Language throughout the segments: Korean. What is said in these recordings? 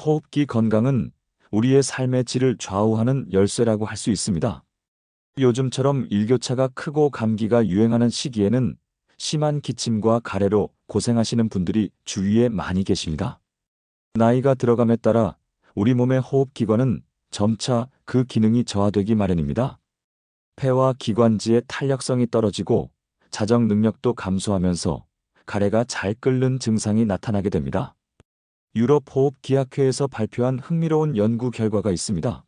호흡기 건강은 우리의 삶의 질을 좌우하는 열쇠라고 할 수 있습니다. 요즘처럼 일교차가 크고 감기가 유행하는 시기에는 심한 기침과 가래로 고생하시는 분들이 주위에 많이 계십니다. 나이가 들어감에 따라 우리 몸의 호흡기관은 점차 그 기능이 저하되기 마련입니다. 폐와 기관지의 탄력성이 떨어지고 자정 능력도 감소하면서 가래가 잘 끓는 증상이 나타나게 됩니다. 유럽 호흡기학회에서 발표한 흥미로운 연구 결과가 있습니다.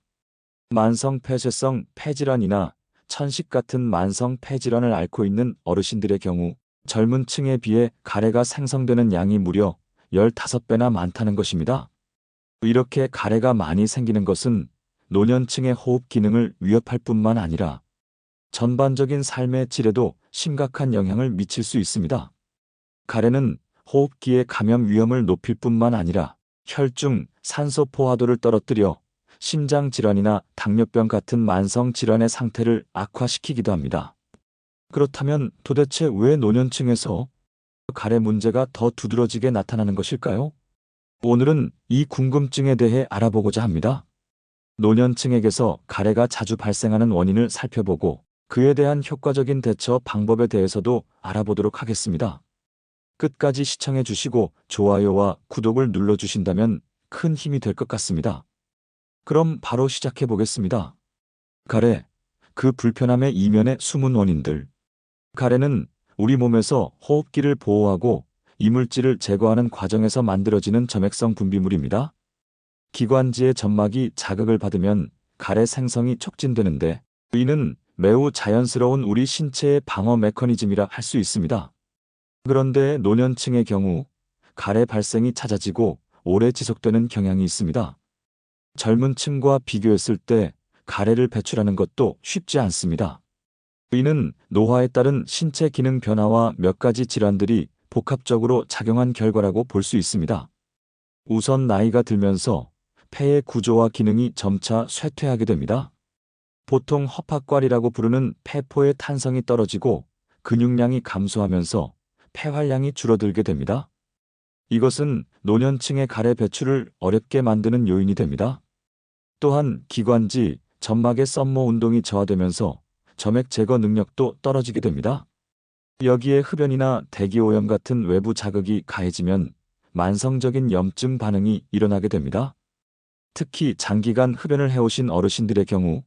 만성 폐쇄성 폐질환이나 천식 같은 만성 폐질환을 앓고 있는 어르신들의 경우 젊은 층에 비해 가래가 생성되는 양이 무려 15배나 많다는 것입니다. 이렇게 가래가 많이 생기는 것은 노년층의 호흡 기능을 위협할 뿐만 아니라 전반적인 삶의 질에도 심각한 영향을 미칠 수 있습니다. 가래는 호흡기의 감염 위험을 높일 뿐만 아니라 혈중 산소 포화도를 떨어뜨려 심장 질환이나 당뇨병 같은 만성 질환의 상태를 악화시키기도 합니다. 그렇다면 도대체 왜 노년층에서 가래 문제가 더 두드러지게 나타나는 것일까요? 오늘은 이 궁금증에 대해 알아보고자 합니다. 노년층에게서 가래가 자주 발생하는 원인을 살펴보고 그에 대한 효과적인 대처 방법에 대해서도 알아보도록 하겠습니다. 끝까지 시청해 주시고 좋아요와 구독을 눌러 주신다면 큰 힘이 될 것 같습니다. 그럼 바로 시작해 보겠습니다. 가래, 그 불편함의 이면의 숨은 원인들. 가래는 우리 몸에서 호흡기를 보호하고 이물질을 제거하는 과정에서 만들어지는 점액성 분비물입니다. 기관지의 점막이 자극을 받으면 가래 생성이 촉진되는데 이는 매우 자연스러운 우리 신체의 방어 메커니즘이라 할 수 있습니다. 그런데 노년층의 경우 가래 발생이 잦아지고 오래 지속되는 경향이 있습니다. 젊은 층과 비교했을 때 가래를 배출하는 것도 쉽지 않습니다. 이는 노화에 따른 신체 기능 변화와 몇 가지 질환들이 복합적으로 작용한 결과라고 볼 수 있습니다. 우선 나이가 들면서 폐의 구조와 기능이 점차 쇠퇴하게 됩니다. 보통 허파과리라고 부르는 폐포의 탄성이 떨어지고 근육량이 감소하면서 폐활량이 줄어들게 됩니다. 이것은 노년층의 가래 배출을 어렵게 만드는 요인이 됩니다. 또한 기관지, 점막의 썸머 운동이 저하되면서 점액 제거 능력도 떨어지게 됩니다. 여기에 흡연이나 대기오염 같은 외부 자극이 가해지면 만성적인 염증 반응이 일어나게 됩니다. 특히 장기간 흡연을 해오신 어르신들의 경우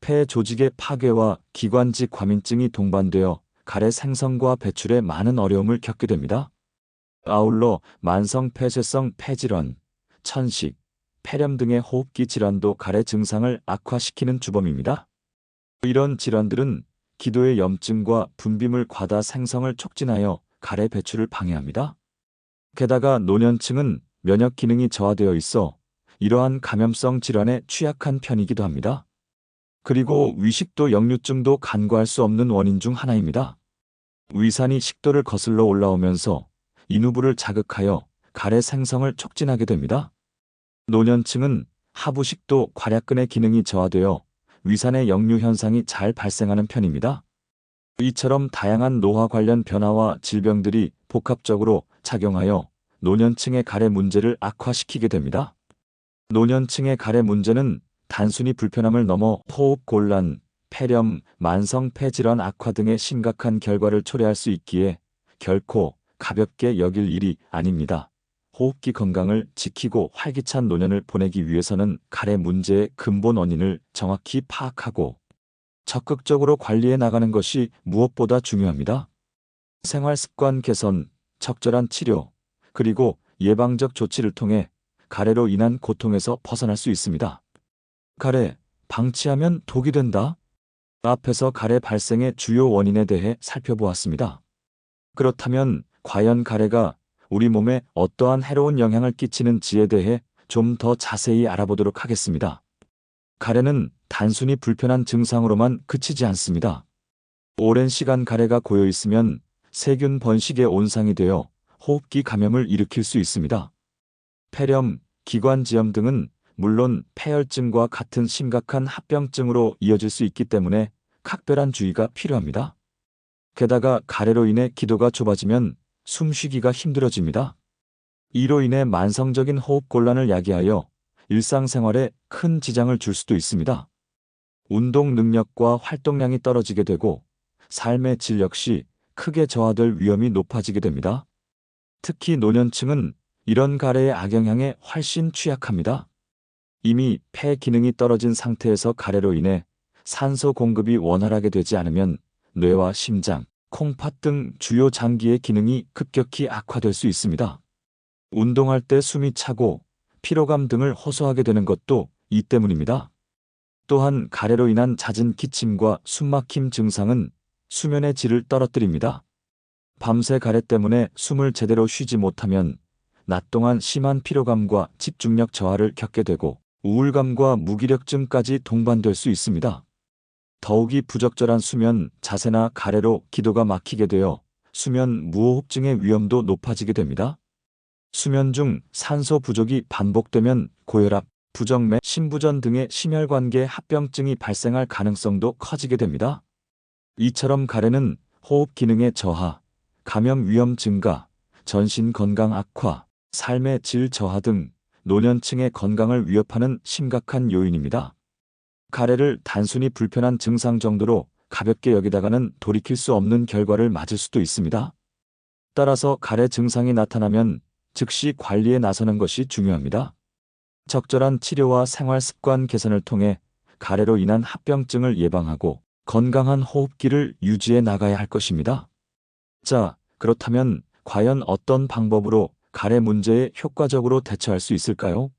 폐 조직의 파괴와 기관지 과민증이 동반되어 가래 생성과 배출에 많은 어려움을 겪게 됩니다. 아울러 만성 폐쇄성 폐질환, 천식, 폐렴 등의 호흡기 질환도 가래 증상을 악화시키는 주범입니다. 이런 질환들은 기도의 염증과 분비물 과다 생성을 촉진하여 가래 배출을 방해합니다. 게다가 노년층은 면역 기능이 저하되어 있어 이러한 감염성 질환에 취약한 편이기도 합니다. 그리고 위식도 역류증도 간과할 수 없는 원인 중 하나입니다. 위산이 식도를 거슬러 올라오면서 인후부를 자극하여 가래 생성을 촉진하게 됩니다. 노년층은 하부식도 괄약근의 기능이 저하되어 위산의 역류 현상이 잘 발생하는 편입니다. 이처럼 다양한 노화 관련 변화와 질병들이 복합적으로 작용하여 노년층의 가래 문제를 악화시키게 됩니다. 노년층의 가래 문제는 단순히 불편함을 넘어 호흡 곤란, 폐렴, 만성 폐질환 악화 등의 심각한 결과를 초래할 수 있기에 결코 가볍게 여길 일이 아닙니다. 호흡기 건강을 지키고 활기찬 노년을 보내기 위해서는 가래 문제의 근본 원인을 정확히 파악하고 적극적으로 관리해 나가는 것이 무엇보다 중요합니다. 생활 습관 개선, 적절한 치료, 그리고 예방적 조치를 통해 가래로 인한 고통에서 벗어날 수 있습니다. 가래, 방치하면 독이 된다? 앞에서 가래 발생의 주요 원인에 대해 살펴보았습니다. 그렇다면 과연 가래가 우리 몸에 어떠한 해로운 영향을 끼치는지에 대해 좀 더 자세히 알아보도록 하겠습니다. 가래는 단순히 불편한 증상으로만 그치지 않습니다. 오랜 시간 가래가 고여 있으면 세균 번식의 온상이 되어 호흡기 감염을 일으킬 수 있습니다. 폐렴, 기관지염 등은 물론 폐혈증과 같은 심각한 합병증으로 이어질 수 있기 때문에 각별한 주의가 필요합니다. 게다가 가래로 인해 기도가 좁아지면 숨쉬기가 힘들어집니다. 이로 인해 만성적인 호흡 곤란을 야기하여 일상생활에 큰 지장을 줄 수도 있습니다. 운동 능력과 활동량이 떨어지게 되고 삶의 질 역시 크게 저하될 위험이 높아지게 됩니다. 특히 노년층은 이런 가래의 악영향에 훨씬 취약합니다. 이미 폐 기능이 떨어진 상태에서 가래로 인해 산소 공급이 원활하게 되지 않으면 뇌와 심장, 콩팥 등 주요 장기의 기능이 급격히 악화될 수 있습니다. 운동할 때 숨이 차고 피로감 등을 호소하게 되는 것도 이 때문입니다. 또한 가래로 인한 잦은 기침과 숨막힘 증상은 수면의 질을 떨어뜨립니다. 밤새 가래 때문에 숨을 제대로 쉬지 못하면 낮 동안 심한 피로감과 집중력 저하를 겪게 되고 우울감과 무기력증까지 동반될 수 있습니다. 더욱이 부적절한 수면, 자세나 가래로 기도가 막히게 되어 수면 무호흡증의 위험도 높아지게 됩니다. 수면 중 산소 부족이 반복되면 고혈압, 부정맥, 심부전 등의 심혈관계 합병증이 발생할 가능성도 커지게 됩니다. 이처럼 가래는 호흡 기능의 저하, 감염 위험 증가, 전신 건강 악화, 삶의 질 저하 등 노년층의 건강을 위협하는 심각한 요인입니다. 가래를 단순히 불편한 증상 정도로 가볍게 여기다가는 돌이킬 수 없는 결과를 맞을 수도 있습니다. 따라서 가래 증상이 나타나면 즉시 관리에 나서는 것이 중요합니다. 적절한 치료와 생활 습관 개선을 통해 가래로 인한 합병증을 예방하고 건강한 호흡기를 유지해 나가야 할 것입니다. 자, 그렇다면 과연 어떤 방법으로 가래 문제에 효과적으로 대처할 수 있을까요?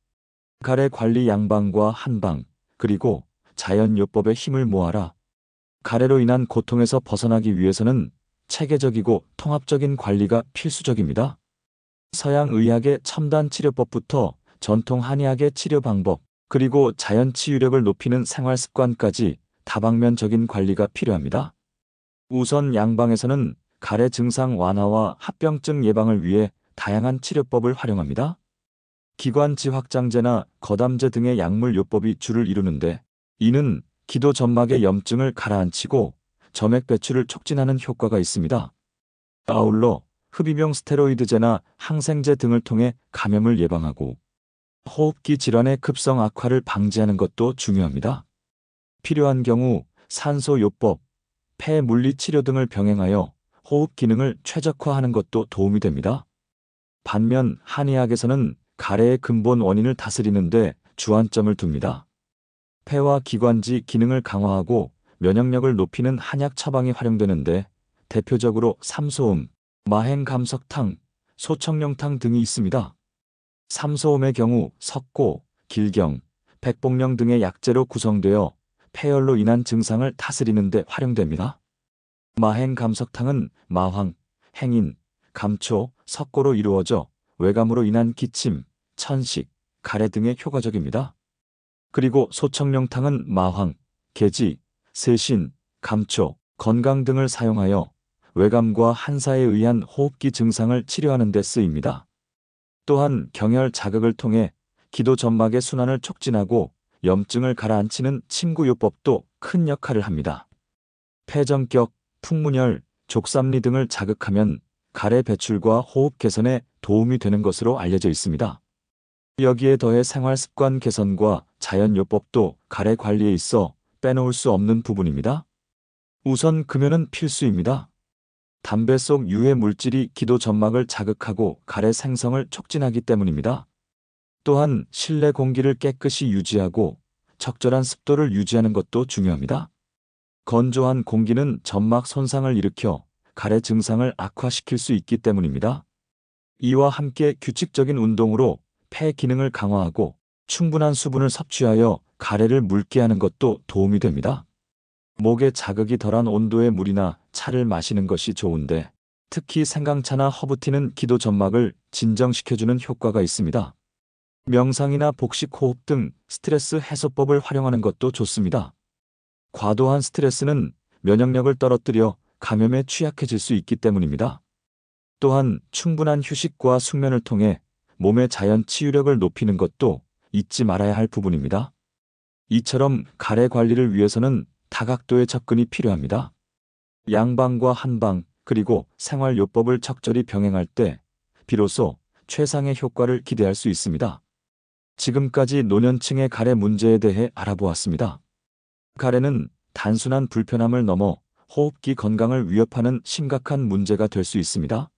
가래 관리 양방과 한방, 그리고 자연요법의 힘을 모아라. 가래로 인한 고통에서 벗어나기 위해서는 체계적이고 통합적인 관리가 필수적입니다. 서양 의학의 첨단 치료법부터 전통 한의학의 치료 방법, 그리고 자연 치유력을 높이는 생활 습관까지 다방면적인 관리가 필요합니다. 우선 양방에서는 가래 증상 완화와 합병증 예방을 위해 다양한 치료법을 활용합니다. 기관지 확장제나 거담제 등의 약물 요법이 주를 이루는데 이는 기도 점막의 염증을 가라앉히고 점액 배출을 촉진하는 효과가 있습니다. 아울러 흡입용 스테로이드제나 항생제 등을 통해 감염을 예방하고 호흡기 질환의 급성 악화를 방지하는 것도 중요합니다. 필요한 경우 산소요법, 폐 물리 치료 등을 병행하여 호흡 기능을 최적화하는 것도 도움이 됩니다. 반면 한의학에서는 가래의 근본 원인을 다스리는데 주안점을 둡니다. 폐와 기관지 기능을 강화하고 면역력을 높이는 한약 처방이 활용되는데 대표적으로 삼소음, 마행감석탕, 소청룡탕 등이 있습니다. 삼소음의 경우 석고, 길경, 백복령 등의 약재로 구성되어 폐열로 인한 증상을 다스리는 데 활용됩니다. 마행감석탕은 마황, 행인, 감초, 석고로 이루어져 외감으로 인한 기침, 천식, 가래 등에 효과적입니다. 그리고 소청룡탕은 마황, 계지, 세신, 감초, 건강 등을 사용하여 외감과 한사에 의한 호흡기 증상을 치료하는 데 쓰입니다. 또한 경혈 자극을 통해 기도 점막의 순환을 촉진하고 염증을 가라앉히는 침구요법도 큰 역할을 합니다. 폐정격, 풍문열, 족삼리 등을 자극하면 가래 배출과 호흡 개선에 도움이 되는 것으로 알려져 있습니다. 여기에 더해 생활 습관 개선과 자연요법도 가래 관리에 있어 빼놓을 수 없는 부분입니다. 우선 금연은 필수입니다. 담배 속 유해 물질이 기도 점막을 자극하고 가래 생성을 촉진하기 때문입니다. 또한 실내 공기를 깨끗이 유지하고 적절한 습도를 유지하는 것도 중요합니다. 건조한 공기는 점막 손상을 일으켜 가래 증상을 악화시킬 수 있기 때문입니다. 이와 함께 규칙적인 운동으로 폐 기능을 강화하고 충분한 수분을 섭취하여 가래를 묽게 하는 것도 도움이 됩니다. 목에 자극이 덜한 온도의 물이나 차를 마시는 것이 좋은데 특히 생강차나 허브티는 기도 점막을 진정시켜주는 효과가 있습니다. 명상이나 복식 호흡 등 스트레스 해소법을 활용하는 것도 좋습니다. 과도한 스트레스는 면역력을 떨어뜨려 감염에 취약해질 수 있기 때문입니다. 또한 충분한 휴식과 숙면을 통해 몸의 자연 치유력을 높이는 것도 잊지 말아야 할 부분입니다. 이처럼 가래 관리를 위해서는 다각도의 접근이 필요합니다. 양방과 한방, 그리고 생활요법을 적절히 병행할 때 비로소 최상의 효과를 기대할 수 있습니다. 지금까지 노년층의 가래 문제에 대해 알아보았습니다. 가래는 단순한 불편함을 넘어 호흡기 건강을 위협하는 심각한 문제가 될 수 있습니다.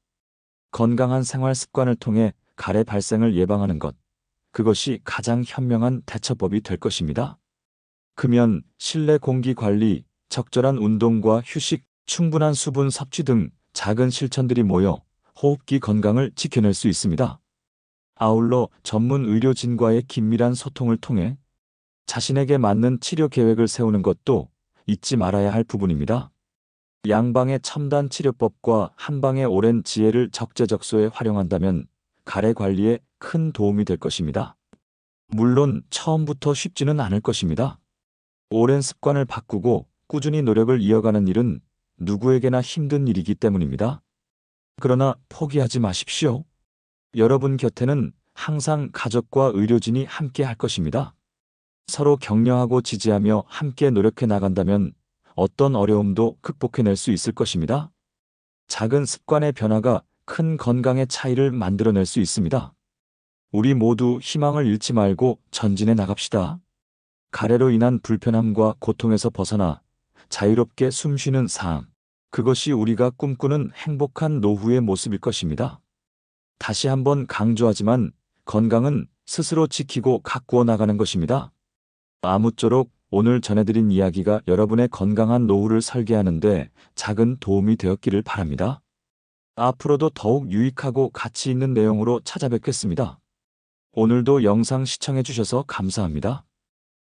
건강한 생활 습관을 통해 가래 발생을 예방하는 것, 그것이 가장 현명한 대처법이 될 것입니다. 금연, 실내 공기 관리, 적절한 운동과 휴식, 충분한 수분 섭취 등 작은 실천들이 모여 호흡기 건강을 지켜낼 수 있습니다. 아울러 전문 의료진과의 긴밀한 소통을 통해 자신에게 맞는 치료 계획을 세우는 것도 잊지 말아야 할 부분입니다. 양방의 첨단 치료법과 한방의 오랜 지혜를 적재적소에 활용한다면 가래 관리에 큰 도움이 될 것입니다. 물론 처음부터 쉽지는 않을 것입니다. 오랜 습관을 바꾸고 꾸준히 노력을 이어가는 일은 누구에게나 힘든 일이기 때문입니다. 그러나 포기하지 마십시오. 여러분 곁에는 항상 가족과 의료진이 함께 할 것입니다. 서로 격려하고 지지하며 함께 노력해 나간다면 어떤 어려움도 극복해낼 수 있을 것입니다. 작은 습관의 변화가 큰 건강의 차이를 만들어낼 수 있습니다. 우리 모두 희망을 잃지 말고 전진해 나갑시다. 가래로 인한 불편함과 고통에서 벗어나 자유롭게 숨쉬는 삶. 그것이 우리가 꿈꾸는 행복한 노후의 모습일 것입니다. 다시 한번 강조하지만 건강은 스스로 지키고 가꾸어 나가는 것입니다. 아무쪼록 오늘 전해드린 이야기가 여러분의 건강한 노후를 설계하는데 작은 도움이 되었기를 바랍니다. 앞으로도 더욱 유익하고 가치 있는 내용으로 찾아뵙겠습니다. 오늘도 영상 시청해주셔서 감사합니다.